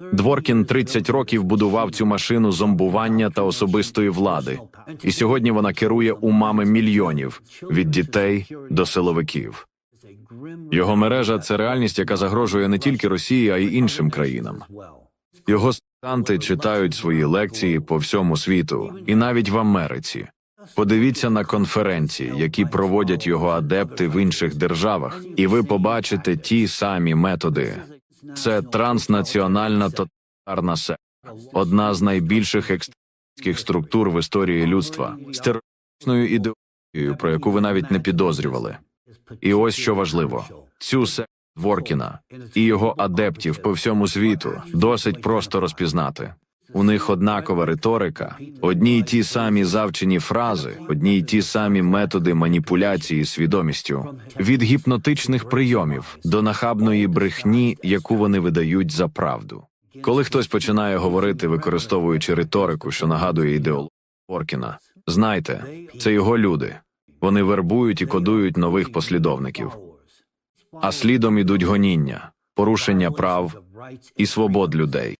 Дворкін 30 років будував цю машину зомбування та особистої влади, і сьогодні вона керує умами мільйонів від дітей до силовиків. Його мережа це реальність, яка загрожує не тільки Росії, а й іншим країнам. Його студенти читають свої лекції по всьому світу, і навіть в Америці. Подивіться на конференції, які проводять його адепти в інших державах, і ви побачите ті самі методи. Це транснаціональна тоталітарна секта, одна з найбільших екстремістських структур в історії людства з терористичною ідеологією, про яку ви навіть не підозрювали. І ось що важливо: цю секту Дворкіна і його адептів по всьому світу досить просто розпізнати. У них однакова риторика, одні й ті самі завчені фрази, одні й ті самі методи маніпуляції свідомістю, від гіпнотичних прийомів до нахабної брехні, яку вони видають за правду. Коли хтось починає говорити, використовуючи риторику, що нагадує ідеологію Дворкіна, знайте, це його люди. Вони вербують і кодують нових послідовників, а слідом ідуть гоніння, порушення прав і свобод людей.